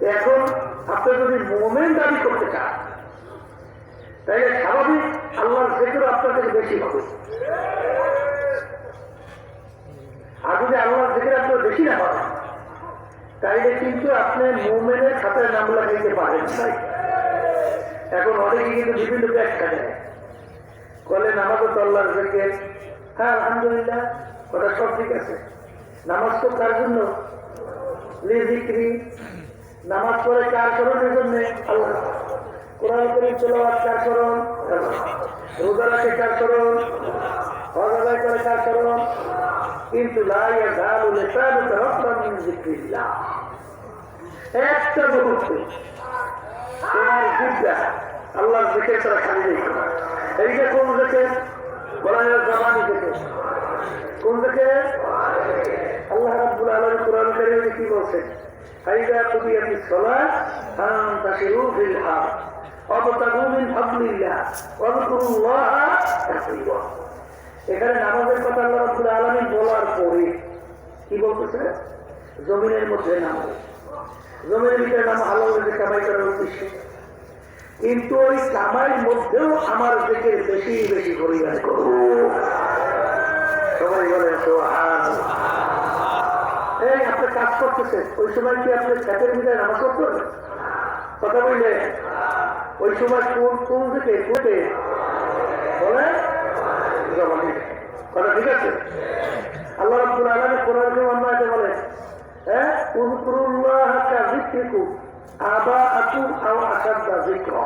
এখন আপনি যদি মোমেন দাবি করতে চান, তাহলে স্বাভাবিক আল্লাহর জেকের আপনার থেকে বেশি হবে। আর যদি আল্লাহর জেকের আপনার বেশি না হয় তাইলে কিন্তু আপনি মোমেনের খাতায় নাম লাগাইতে পারেন তাই এখন অনেকে কিন্তু বিভিন্ন ব্যাখ্যা দেয়। বলে নামাজ তো আল্লাহর হ্যাঁ আলহামদুলিল্লাহ, ওটা সব ঠিক আছে। নামাজ তো কার জন্য? নামাজ পড়ে কার করণের জন্য? আল্লাহ। কোরআন করিম তেলাওয়াত কার করণ রোজা রাখে কার করণ হজ আদায় করে কার করণ কিন্তু লা ইয়াজালু লিসানু তারাফান মিন যিকরিল্লাহ। একটা মুহূর্ত তোমার জিব্বা আল্লাহর জিকির ছাড়া খালি নেই। এইটা কোন থেকে বলা হয় জামানি থেকে কোন আল্লাহ রাব্বুল কোরআন কি বলছেন? ফাইদা কুদিয়াতিস সালাত ফান্তাশিরু ফিল আরদ وابتغوا من فضل الله واذكروا الله كثيرا এখানে নামাজের কথা আল্লাহ রাব্বুল আলামিন বলার পরে কি বলতেছে জমিনের মধ্যে নামাজ জমিনের ভিতরে নাম হালাল রেখে কামাই করার উদ্দেশ্য কিন্তু ওই কামাইয়ের মধ্যেও আমার দিকে বেশি বেশি পরিমাণ করো এই আপনি কাজ করতেছেন ওই সময় কি আপনি খেতের ভিতরে নামাজ পড়তেন? কথা বললে ওই সময় কোন কোন থেকে কোটে বলে কথা ঠিক আছে? আল্লাহ রাব্বুল আলামিন কোরআনে অন্যায়তে বলে হ্যাঁ উযকুরুল্লাহ কাযিকরিকুম আবাআকুম আও আশাদ্দা যিকরা।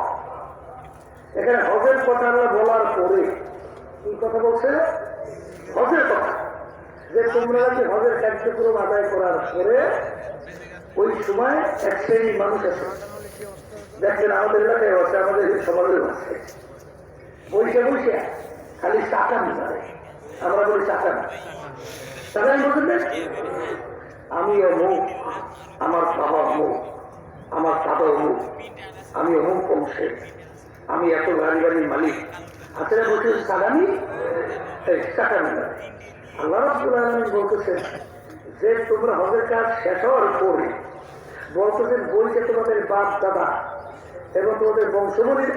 এখানে হজের কথা আল্লাহ বলার পরে কি কথা বলছে? হজের কার্যক্রম আদায় করার পরে ওই সময় এক শ্রেণি মানুষ আছে। আমাদের এলাকায় আমাদের সমাজেও আছে। বৈশা বৈশা খালি টাকা নিতে আমরা বলি টাকা না? টাকা আমি অমুক, আমার বাবা অমুক, আমার দাদা অমুক, আমি অমুক বংশের আমি এত গাড়ি গাড়ির মালিক। হাতেরা বলছে সাদানি সাদানি আল্লাহ যে তোমরা দাদা এবং তোমাদের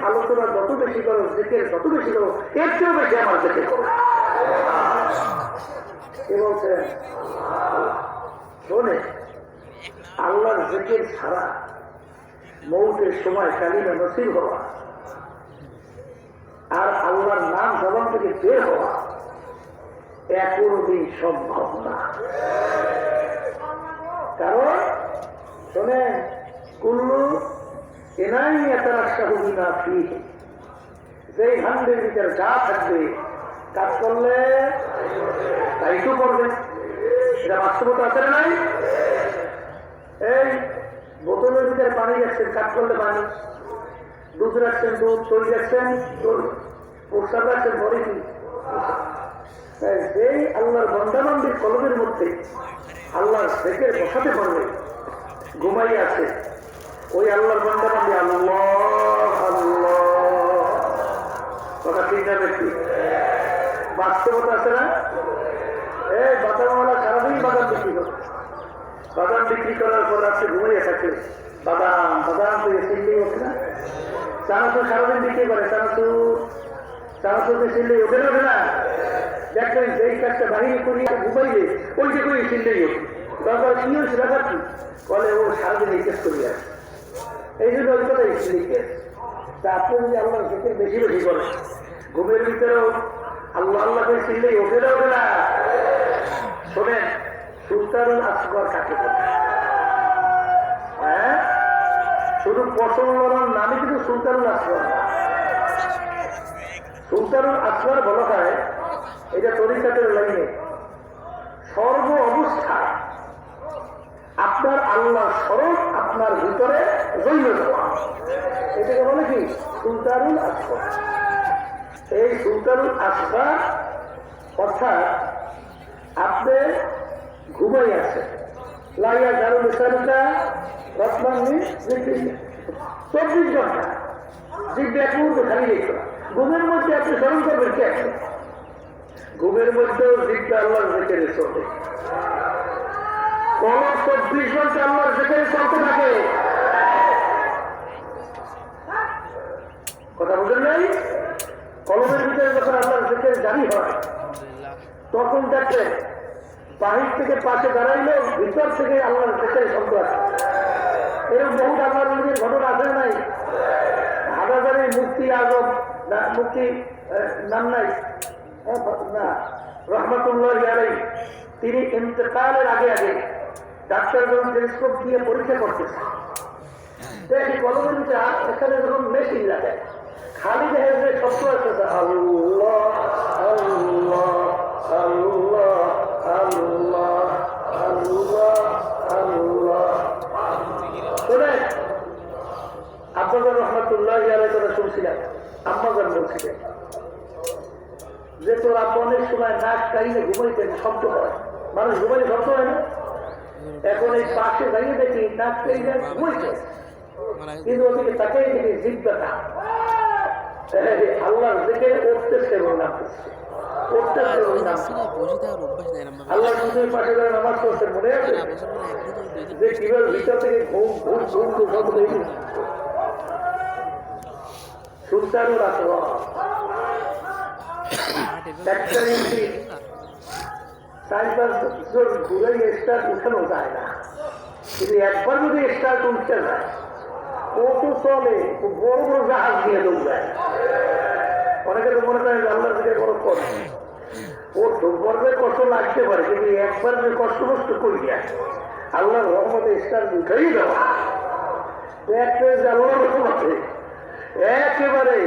আলোচনা যত বেশি করো দিকের যত বেশি করো, এর চেয়েও বেশি আমার দেখে বলছেন? ছাড়া মৌতের সময় কালিমা নসিব হওয়া আর আল্লাহর নাম জবান থেকে বের হওয়া একদিন সম্ভব না। কারণ, শোনেন, কুল্লু এনাই এতারাশাহুদিনা ফি। যেই ভান্ডের ভিতরে যা থাকবে, কাজ করলে তাই তো করবে। এটা বাস্তবতা আছে নাই? এই, বোতলের ভিতরে পানি রাখছেন, কাজ করলে পানি। দুধ রাখছেন, দুধ তৈরি রাখছেন প্রস্তাব রাখছেন পরে কি আল্লাহর বন্দাবন্দির কলমের মধ্যে আল্লাহর শেখের বসাতে পারবে। ঘুমাই আছে। ওই আল্লাহর বন্দাবন্দি আল্লাহ আল্লাহ। কথা ঠিক না ব্যক্তি বাস্তবতা আছে না? এই, বাদামওয়ালা বাদাম বিক্রি করার পর রাত্রে ঘুমিয়ে থাকে। বাদাম বাদাম না। সারাদিন বিক্রি করে। চানাচুর চানাচুরকে না, ওঠে না। দেখবেন যেই কাজটা বাহিনী করিয়া ঘুমাইলে ওই যে করে চিল্লেই ওঠে। তারপর কি হয়েছে ব্যাপার কি? বলে, ও সারাদিন এই কাজ করিয়া এই জন্য ওই কথা লিখে, তা আপনি যদি আল্লাহ জেকের বেশি বেশি করেন, ঘুমের ভিতরেও আল্লাহ আল্লাহ করে চিল্লেই ওঠে না ওঠে না। শোনেন, সুলতানুল আসগর কাকে বলে? হ্যাঁ? শুধু লড়ার নামে কিন্তু সুলতানুল আসগর না। সুলতানুল আসগর বলা হয় এটা তরিকাতের লাইনে সর্ব অবস্থায় আপনার আল্লাহ স্মরণ আপনার ভিতরে জৈব এটাকে বলে কি? সুলতানুল আসগর এই সুলতানুল আসগর অর্থাৎ আপনি ঘুমাই আছে লাইয়া গারু বিস্তারিতা রত্নাঙ্গি চব্বিশ ঘণ্টা। জিজ্ঞে এক মুহূর্ত খালি ঘুমের মধ্যে আপনি স্মরণ করবেন কে? ঘুমের মধ্যেও জিজ্ঞা আল্লাহর জেকেরে চলে কোনো চব্বিশ ঘণ্টা আল্লাহর জেকেরে চলতে থাকে। কথা বুঝেন নাই? কলমের ভিতরে যখন আল্লাহর জেকের জারি হয়, তখন দেখে বাহির থেকে পাশে দাঁড়াইলে ভিতর থেকে আল্লাহর জেকের শব্দ আছে এরকম বহু আল্লাহর ঘটনা আছে নাই? হাজার মুক্তি আগম মুক্তি নাম নাই। তিনি ইন্তেকালের আগে আগে ডাক্তার যখন টেলিস্কোপ দিয়ে পরীক্ষা করতেছে দেখি আব্বাজান রহমতুল্লাহ ইয়ারের কথা বলছিলেন যে তোর আব্বা অনেক সময় নাক কাইলে ঘুমাইতেন শব্দ হয় মানুষ ঘুমাইলে শব্দ হয় না এখন এই পাশে দাঁড়িয়ে দেখি নাক কাইলে ঘুমাইছে কিন্তু ওদিকে তাকাই দেখি জিজ্ঞাসা ভাবে। আল্লাহ মনে একটা ইঞ্চি চার পাঁচ ঘুরে স্টার উঠানো যায় না কিন্তু একবার যদি স্টার উঠতে যায় কত চলে খুব বড় বড় তো মনে করেন আল্লাহ থেকে বড় কষ্ট ও দুর্বর্গে কষ্ট লাগতে পারে একবার যে কষ্ট কষ্ট করি না আল্লাহর রহমতে স্টার উঠেই দেওয়া একটা আল্লাহর রহমতে একেবারে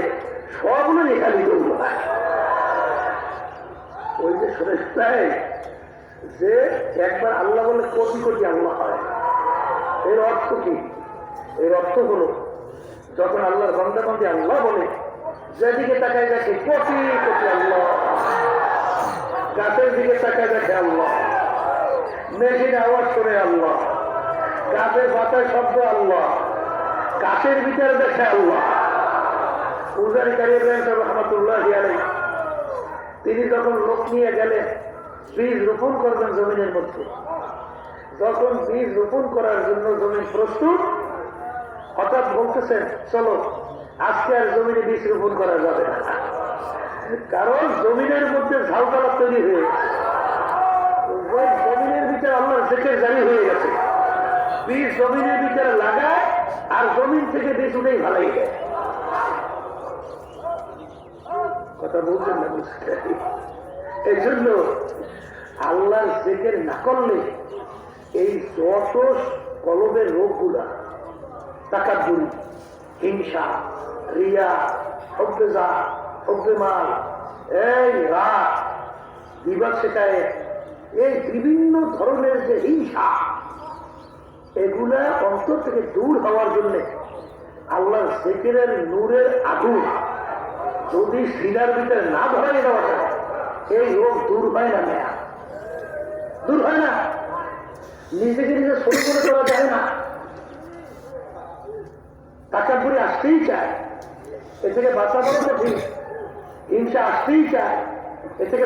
সবগুলোই খালি দৌড়ায় ওই যে শোনায় যে একবার আল্লাহ বলে কোটি কোটি আল্লাহ হয়। এর অর্থ কি? এর অর্থ হলো, যখন আল্লাহর বন্ধা বন্ধে আল্লাহ বলে, যেদিকে তাকায় দেখে কোটি কোটি আল্লাহ, গাছের দিকে তাকায় দেখে আল্লাহ মেশিন আওয়াজ করে আল্লাহ, গাছের পাতায় শব্দ আল্লাহ, গাছের ভিতরে দেখে আল্লাহ। উজারি কারিয়ে রহমতুল্লাহ আলাই তিনি যখন লোক নিয়ে গেলেন বীজ রোপণ করবেন জমিনের মধ্যে। যখন বীজ রোপণ করার জন্য জমিন প্রস্তুত, হঠাৎ বলতেছেন, চলো, আজকে আর জমিনে বীজ রোপণ করা যাবে না। কারণ জমিনের মধ্যে ঝালপালা তৈরি হয়ে গেছে। জমিনের ভিতরে আল্লাহর জেকের জারি হয়ে গেছে। বীজ জমিনের ভিতরে লাগায় আর জমিন থেকে বীজ উঠেই ভালাই দেয় কথা বলছেন না এই জন্য আল্লাহর জেকের না করলে এই যত কলবের রোগগুলা তাকাবুরি হিংসা, রিয়া হব্বেজা হব্বেমাল এই রাত বিবাদ শেখায় এই বিভিন্ন ধরনের যে হিংসা, এগুলা অন্তর থেকে দূর হওয়ার জন্য আল্লাহ জেকেরের নূরের আগুন যদি সিনার ভিতরে না ধরে দেওয়া যায় এই রোগ দূর হয় না মেয়া। দূর হয় না। নিজেকে নিজে শুরু করে দেওয়া যায় না। টাকা করে আসতেই চায়। এ থেকে বাচ্চা বড় কঠিন হিংসা আসতেই চায়। এ থেকে